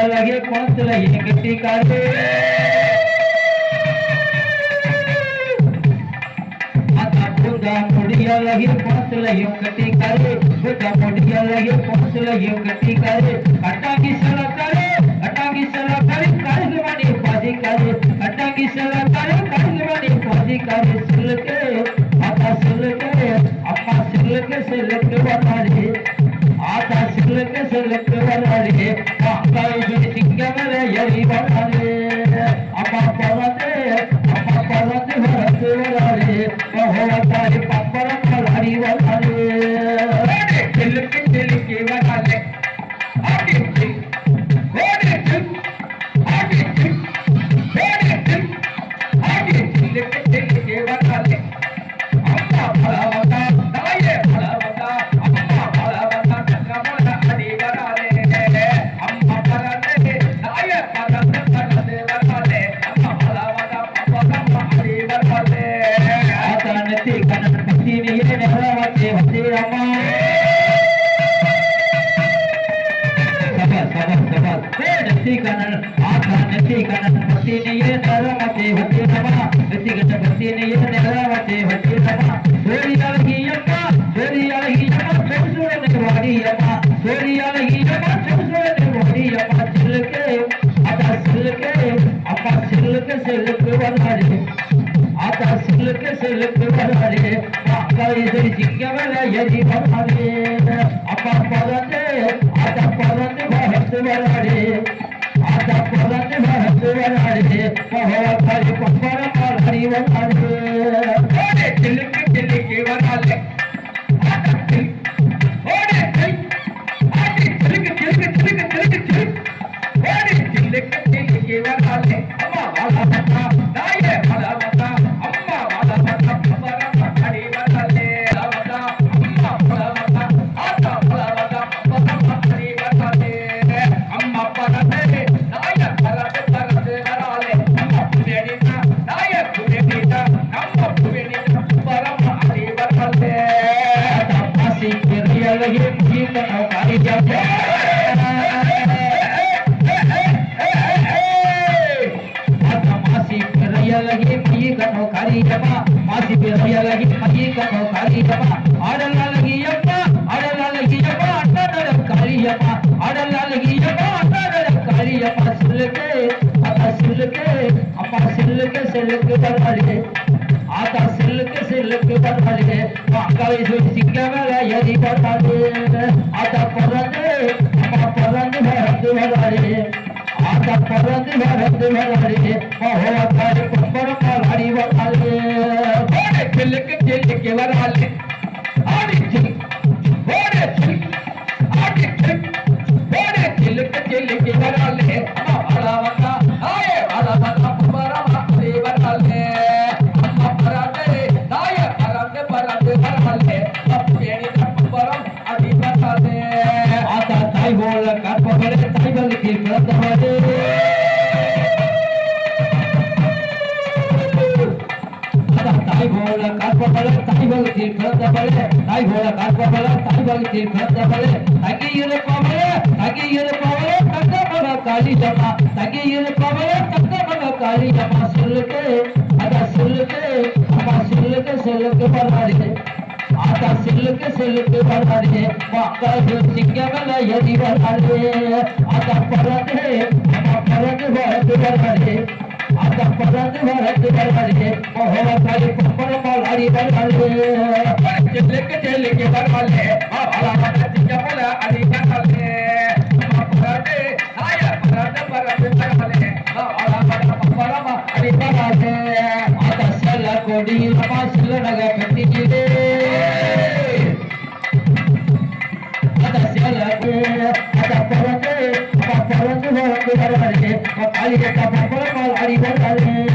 मेला लगे पंच लगे किसी काले मुड़िया लगे पंच लगे कटी करे छोटा मुड़िया लगे पंच लगे कटी करे अटा की सला करे अटा की सला करे काल गवाड़ी पाजी करे अटा की सला करे काल गवाड़ी पाजी करे सिल के आता सिल के अपा सिल के सिल के बता சில்லுக்கு சில்லுக்கு வராது அப்பா இப்படி சிங்கமல எரி வராது அப்பா பறந்து அப்பா பறந்து வரத்து வராது பப்பரம் வராது கண்ணன் ஆத்தா நெத்தி கண்ணன் பத்தி நீயே நிறவத்தே வந்தே அம்மா நெத்தி கண்ணன் பத்தி நீயே நிறவத்தே வந்தே அம்மா சோரி அழகி அம்மா சோரி அழகி சில்லுக்கு அத்தா சில்லுக்கு அப்பா சில்லுக்கு சில்லுக்கு வந்தாரு ஆத்தா சில்லுக்கு சில்லுக்கு வந்தாரு அக்கா இது சிங்கமல எரி வந்தாரு அப்பா பறந்து ஆத்தா பறந்து பறந்து வராரு ஆத்தா பறந்து பறந்து வராரு பகவத்தாரி சில்லுக்கு சில்லுக்கு ಅಪ್ಪ ಆದಿಪಿ ಅಭಿಯಾಗಿ ಅಯ್ಯಪ್ಪ ಕಾಳಿಯಪ್ಪ ಆಡಲಾಗಿಯಪ್ಪ ಆಡಲಾಗಿಯಪ್ಪ ಅಡ್ಡಾಡ ಕಾಳಿಯಪ್ಪ ಆಡಲಾಗಿಯಪ್ಪ ಅಡ್ಡಾಡ ಕಾಳಿಯಪ್ಪ ಸಿಲ್ಲಕೆ ಆತ ಸಿಲ್ಲಕೆ ಅಪ್ಪ ಸಿಲ್ಲಕೆ ಸಿಲ್ಲಕೆ ಬರ್ತಾಳೆ ಆತ ಸಿಲ್ಲಕೆ ಸಿಲ್ಲಕೆ ಬರ್ತಾಳೆ ಮಕ್ಕಳು ಸಿಕ್ಕ ಮೇಲೆ ಎದಿ ಬರ್ತಾಳೆ ಆತ ಪರಂದೆ ಅಪ್ಪ ಪರಂದೆ ಹತ್ತು ಬರ್ತಾಳೆ ಆತ ಪರಂದೆ ಹತ್ತು ಬರ್ತಾಳೆ ಮಹೋತ್ಸವ ಪರಂಪರ செல்லுக்கு செல்லுக்கு வராது ஆடி செல் ஓடி செல் ஆடி செல் ஓடி செல்லுக்கு செல்லுக்கு கற்பவரே தாய்களுக்கு தாய் போல கற்பவரே தாய்களுக்கு பிறந்தவரே தங்கி இருப்பவரே தங்கி இருப்பவரே தங்க மக காளிஜமா தங்கி இருப்பவரே தங்க மக காளிஜமா சொல்லுக்கு அத சொல்லுக்கு அம்மா சொல்லுக்கு சொல்லுக்கு பரவாயில்லை ஆத்தா செல்லுக்கு செல்லுக்கு வராது மக்களுக்கு சிங்கமல எதி வராது ஆத்தா அம்மா வராது ஆத்தா பறந்து வரது வராது மோகவத்தாரி பப்பரமால் அடி வராது செல்லுக்கு செல்லுக்கு வராது அழகான சிங்கமல அடி வராது அம்மா பறந்து நாய பறந்து பறந்து வராது அழகான பப்பரமா அடி வராது ஆத்தா செல்ல கொடியில் அம்மா செல்ல நகை கட்டிக்கிட்டு அத சேலக்கு அத பிறந்து அத பிறந்து வந்து வரவழைக்கு காளிகட்ட அறிவர்கள்